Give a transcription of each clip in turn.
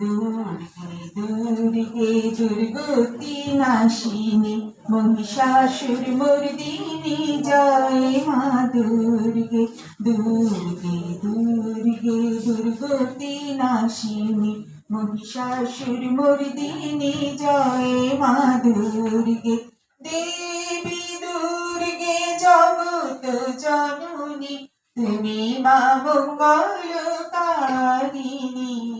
দুর্গে দুর্গে দুর্গতি নাশিনী মহিষাসুর মর্দিনী জয় মা দুর্গে দুর্গে দুর্গে, দুর্গতি নাশিনী। মহিষাসুর মর্দিনী জয় মা দুর্গে, দেবী দুর্গে জগত জননী। তুমি মা মঙ্গলকারিণী।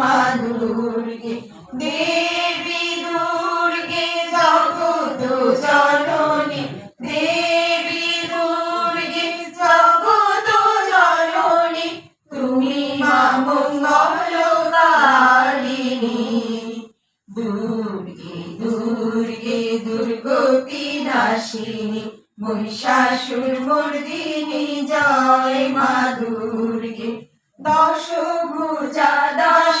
মা দুর্গে দেবী দুর্গে জগত জননী মা মঙ্গলকারিণী দুর্গে দুর্গে দুর্গতি নাশিনী, মহিষাসুর মর্দিনী জয় মা দুর্গে। দশ ভুজা দশ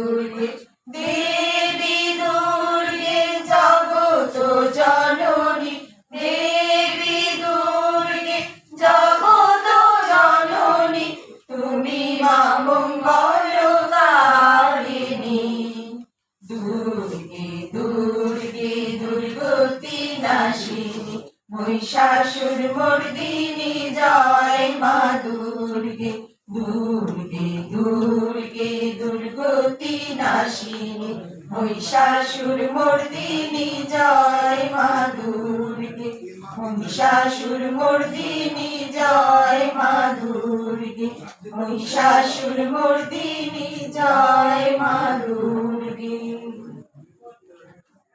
মহিষাসুর মর্দিনী জয় মা দুর্গে দুর্গে দুর্গে দুর্গতি নাশিনী। মহিষাসুর মর্দিনী জয় মা দুর্গে, মহিষাসুর মর্দিনী জয় মা দুর্গে, মহিষাসুর মর্দিনী জয় মা দুর্গে।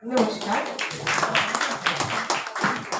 নমস্কার।